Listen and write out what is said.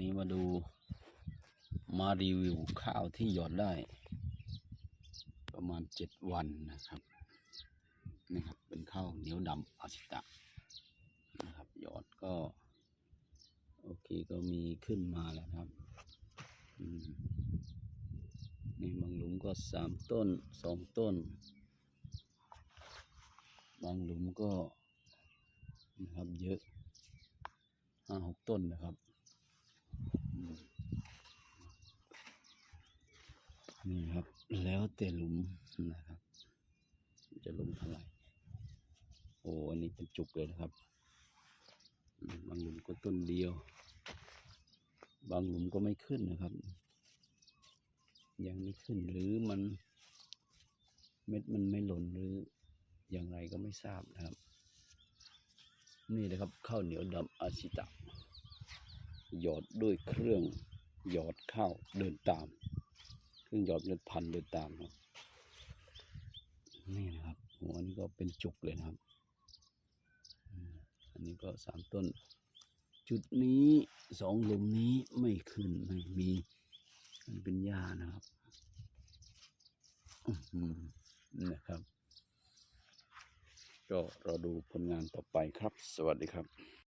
นี้มาดูมารีวิวข้าวที่หยอดได้ ประมาณเจ็ดวันนะครับนี่ครับเป็นข้าวเหนียวดำอาชิตะนะครับหยอดก็ โอเคก็มีขึ้นมาแล้วครับนี่บางหลุมก็สามต้นสองต้น บางหลุมก็นะครับเยอะห้าหกต้นนะครับ นี่ครับ แล้วแต่หลุมนะครับ จะลงเท่าไหร่โอ้อันนี้เป็นจุกเลยนะครับ บางหลุมก็ต้นเดียว บางหลุมก็ไม่ขึ้นนะครับ ยังไม่ขึ้นหรือมัน เม็ดมันไม่หล่นหรืออย่างไรก็ไม่ทราบนะครับ นี่นะครับข้าวเหนียวดำอาชิตะ หยอดด้วยเครื่องหยอดข้าวเดินตาม เครื่องหยอดเลือดพันเดินตามครับ นี่นะครับโอ้อันนี้ก็เป็นจุกเลยนะครับอืมอันนี้ก็สามต้น จุดนี้สองหลุมนี้ไม่ขึ้นไม่มีมันเป็นหญ้านะครับอื้อหือนะครับ ก็รอดูผลงานต่อไปครับ สวัสดีครับ